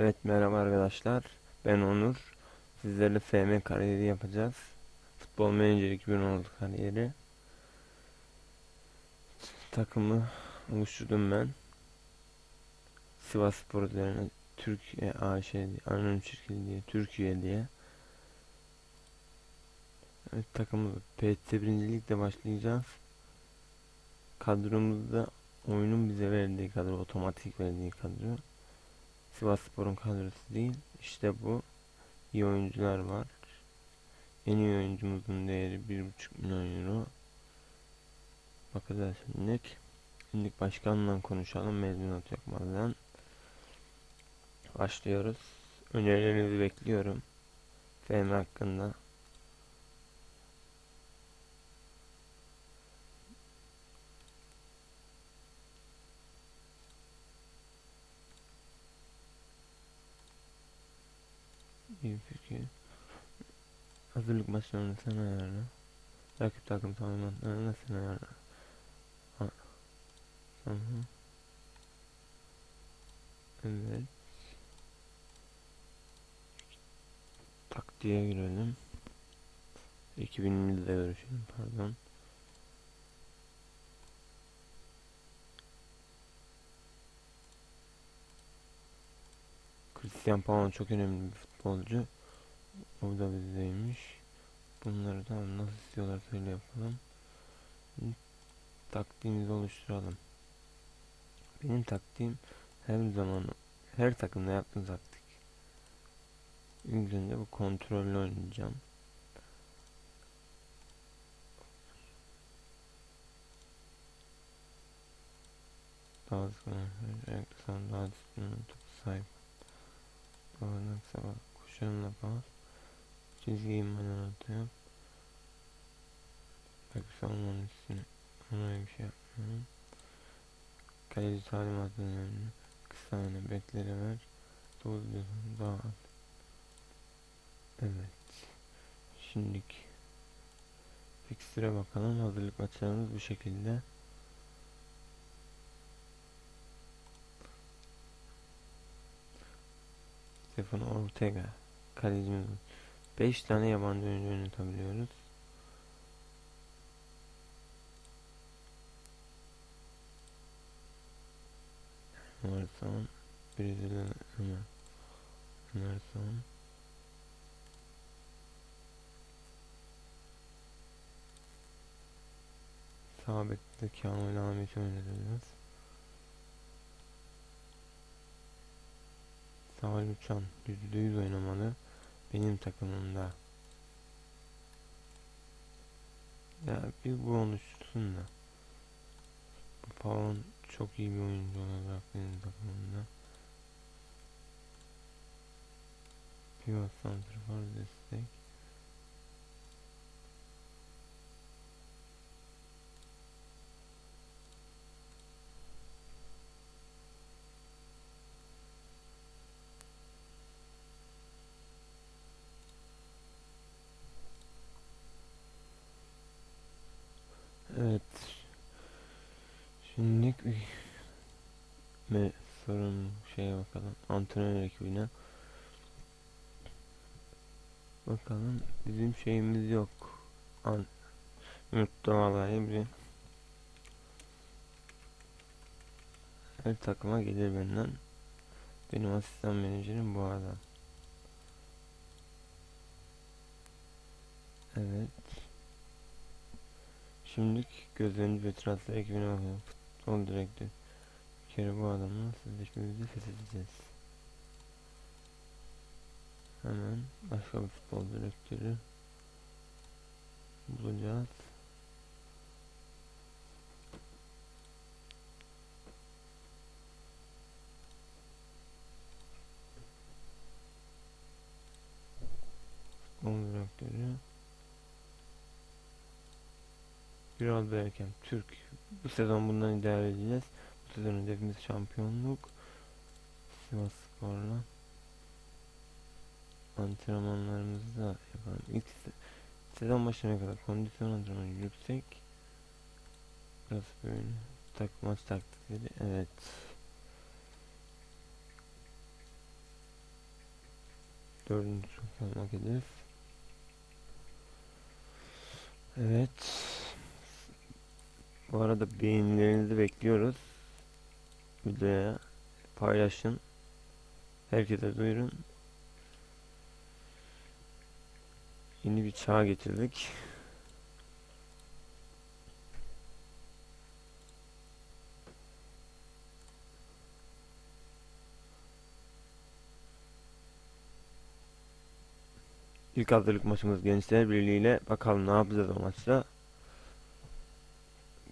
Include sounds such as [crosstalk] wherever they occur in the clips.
Evet merhaba arkadaşlar. Ben Onur. Sizlerle FM kariyeri yapacağız. Futbol Manager 2016 kariyeri. Takımı oluşturdum ben. Sivas Spor üzerine Türkiye AŞ diye, anonim şirketi diye, Türkiye diye. Evet takımı PTT 1. Lig'de başlayacağız. Kadromuzda oyunun bize verdiği kadro, otomatik verdiği kadro. Sivasspor'un kadrosu değil. İşte bu. İyi oyuncular var. En iyi oyuncumuzun değeri 1.5 milyon euro. Bakacağız şimdi. Şimdi başkanla konuşalım mezuniyet yapmadan. Başlıyoruz. Önerilerinizi bekliyorum. FM hakkında. İyi fikir. Hazırlık maçlarını sen ayarla. Rakip takım da sen ayarla. Ha. Hı. Evet. Taktiğe girelim. 2020'de görüşelim pardon. Christian Pavon çok önemli bir futbolcu. O da bizdeymiş. Bunları da nasıl istiyorlar öyle yapalım. Taktiğimizi oluşturalım. Benim taktiğim her zaman her takımda yaptığım taktik. İlk önce bu kontrollü oynayacağım. Daha sana daha disiplinli topu sahip. Bağırnak sabah kuşlarımla bağır. Çizgiyi bana atıyorum. Bak savunmanın üstüne. Ona bir şey yapmıyorum. Kaleci talimatının önüne. Kısa öne beklere ver. Doğru diyorsun daha az. Evet. Şimdiki Fixture'e bakalım. Hazırlık maçlarımız bu şekilde. Stefan Ortega kalecimiz 5 tane yabancı oyuncu oynatabiliyoruz. Emerson Brezilya Ömer Emerson Sağ bekte Kamil Ahmet'i oynatacağız. Sağ Uçan %100 oynamalı. Benim takımımda. Ya bir bu oluştursun da. Pavon çok iyi bir oyuncu olacak benim takımımda. Pivot santrfor destek. Evet. Şimdilik me sorun şeye bakalım. Antrenör ekibine. Bakalım bizim şeyimiz yok. An Yurtta vallahi bir her takıma gelir benden. Benim asistan menajerim bu adam. Evet. Şimdilik gözleriniz ve transfer ekibine bakın. Futbol direktör. Bir kere bu adamla sözleşmemizi feshedeceğiz. Hemen başka bir futbol direktörü bulacağız. Futbol direktörü. Biraz Berkem Türk. Bu sezon bundan idare edeceğiz. Bu sezon hedefimiz şampiyonluk. Sivas Spor'la antrenmanlarımızı da yapalım. İlk se sezon başına kadar kondisyon antrenmanı yüksek. Biraz böyle tak maç taktikleri. Evet. Dördüncü çok almak hedef. Evet. Bu arada beğenilerinizi bekliyoruz. Videoya paylaşın. Herkese duyurun. Yeni bir çağ getirdik. İlk hazırlık maçımız Gençler Birliği ile bakalım ne yapacağız o maçta.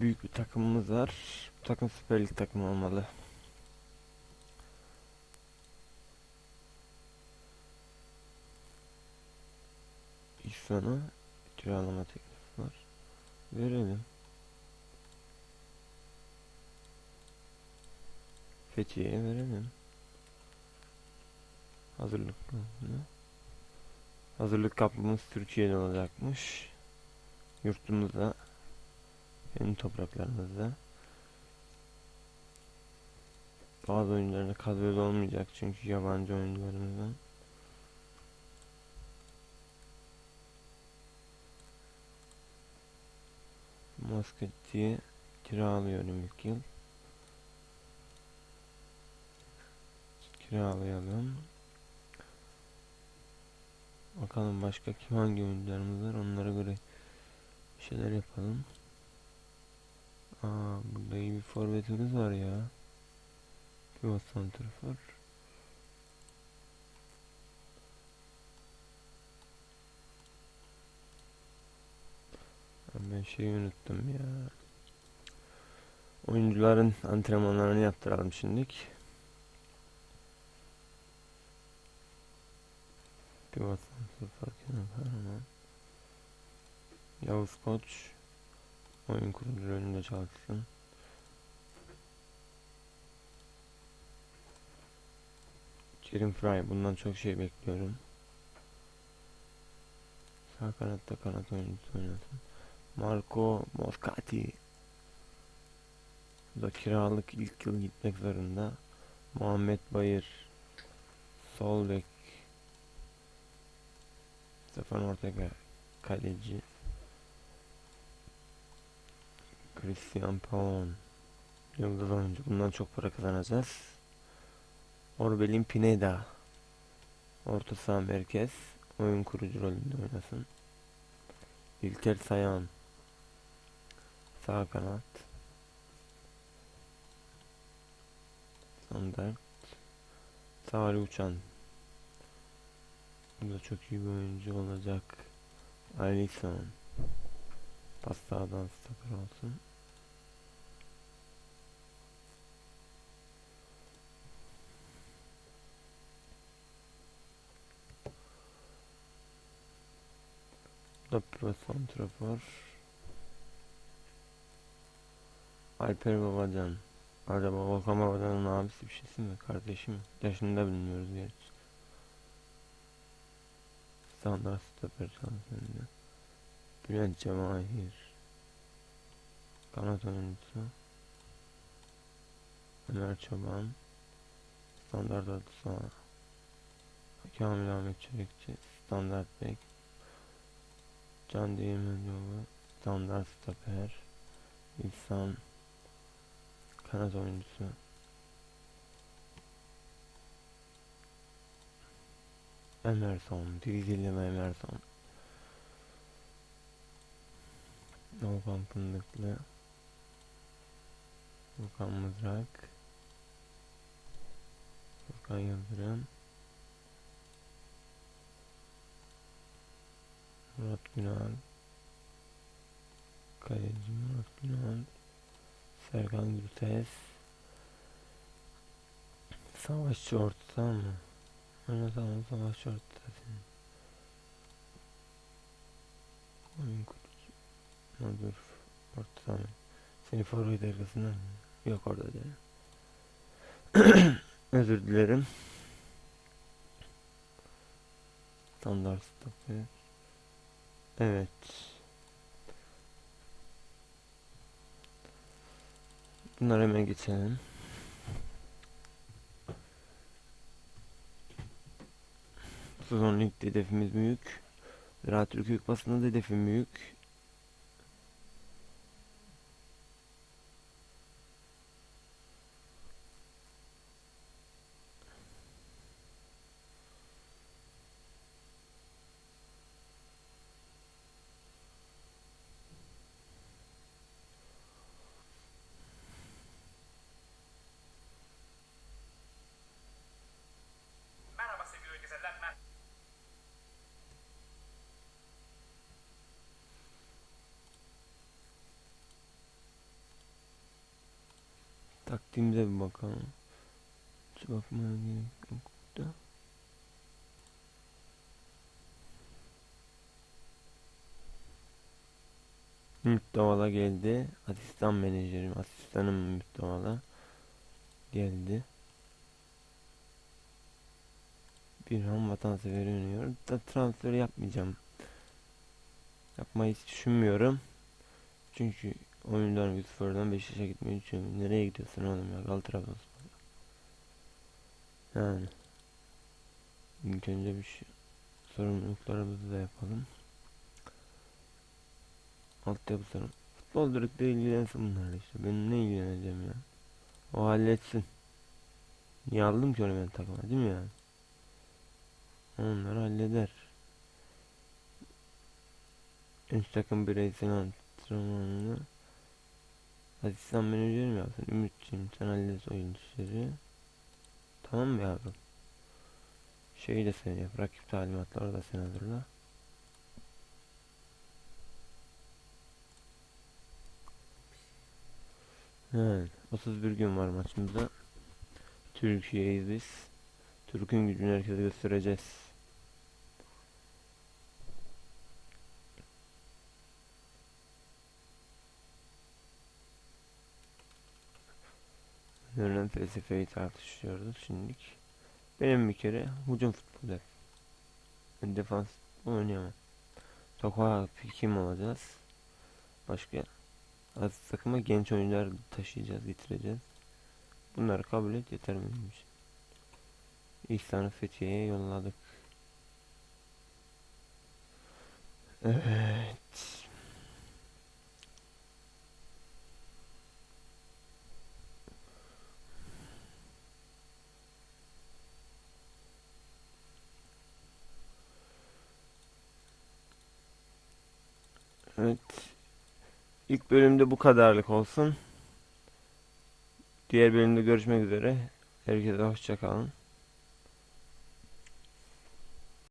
Büyük bir takımımız var. Bu takım Süper Lig takımı olmalı. İhsan'a kiralama teklifi var. Verelim. Fethiye'ye verelim. Hazırlık kampına. Hazırlık kampımız Türkiye'de olacakmış. Yurtumuzda. Benim topraklarımızda. Bazı oyuncularda kadroda olmayacak çünkü yabancı oyuncularımızdan. Mosketti'yi kiralıyorum ilk yıl. Kiralayalım. Bakalım başka kim hangi oyuncularımız var onlara göre bir şeyler yapalım. Aa burada iyi bir forvetimiz var ya. Pivot santrafor. Ben şeyi unuttum ya. Oyuncuların antrenmanlarını yaptıralım şimdilik. Pivot santrafor. Yavuz Koç oyun kurucu rolünde çalışsın. Kerim Fry bundan çok şey bekliyorum. Sağ kanatta kanat oyuncusu oynasın. Marco Moscati. Bu da kiralık ilk yıl gitmek zorunda. Muhammed Bayır. Sol bek. Stefan Ortega. Kaleci. Christian Pavon. Yıldız oyuncu. Bundan çok para kazanacağız. Orbelin Pineda. Orta saha merkez. Oyun kurucu rolünde oynasın. İlker Sayan. Sağ kanat. Standart. Tarih Uçan. Bu da çok iyi bir oyuncu olacak. Alisson. Pas sağdan stoper olsun. Pivot santrafor. Alper Babacan. Acaba Volkan Babacan'ın abisi bir şeysi mi? Kardeşi mi? Yaşını da bilmiyoruz gerçi. Standart stoper çalışanında. Bülent Cemahir. Kanat oyuncusu. Ömer Çoban. Standart orta saha. Kamil Ahmet Çelikçi. Standart bek. Can Değirmenioğlu. Standart stoper. İhsan. Kanat oyuncusu. Emerson. Brezilyalı Emerson. Fındıklı. Volkan Mızrak. Volkan Yıldırım. Murat Günal. Kaleci Murat Günal. Serkan Gürses. Savaşçı orta mı? Öyle tamam savaşçı orta senin. Oyun kurucu. Dur. Orta tamam. Seni forvet arkasından? Yok orada değil. [clears throat] Özür dilerim. Standart stoper. Evet. Bunları hemen geçelim. sezon ligde hedefimiz büyük. Zira Türkiye Kupası'nda da hedefim büyük. Taktiğimize bir bakalım. Hiç bakmaya gerek yok da. Müptevala geldi. Asistan menajerim, asistanım Müptevala geldi. Bir ham vatanseveri oynuyor. Da transfer yapmayacağım. Yapmayı hiç düşünmüyorum. Çünkü oyundan bir sıfırdan Beşiktaş'a gitmeyi düşünüyorum. Nereye gidiyorsun oğlum ya? Kal Trabzonspor. Yani. İlk önce bir şey sorumluluklarımızı da yapalım. Altyapı sorun. Futbol direktörü ilgilensin bunlarla işte. Ben ne ilgileneceğim ya? O halletsin. Niye aldım ki onu ben takıma değil mi yani? Onları halleder. Üst takım bireysel antrenmanını Asistan menajerim yapsın. Ümitciğim sen hallet oyun işleri. Tamam mı yavrum? Şeyi de sen yap. Rakip talimatları da sen hazırla. Evet. 31 gün var maçımızda. Türkiye'yiz biz. Türk'ün gücünü herkese göstereceğiz. Verilen felsefeyi tartışıyoruz şimdilik. Benim bir kere hücum futbolu hep. Ben defans oynayamam. Sokağa kim olacağız? Başka az takıma genç oyuncular taşıyacağız, getireceğiz. Bunları kabul et yeter benim için. İhsan'ı Fethiye'ye yolladık. Evet. Evet. İlk bölümde bu kadarlık olsun. Diğer bölümde görüşmek üzere. Herkese hoşça kalın.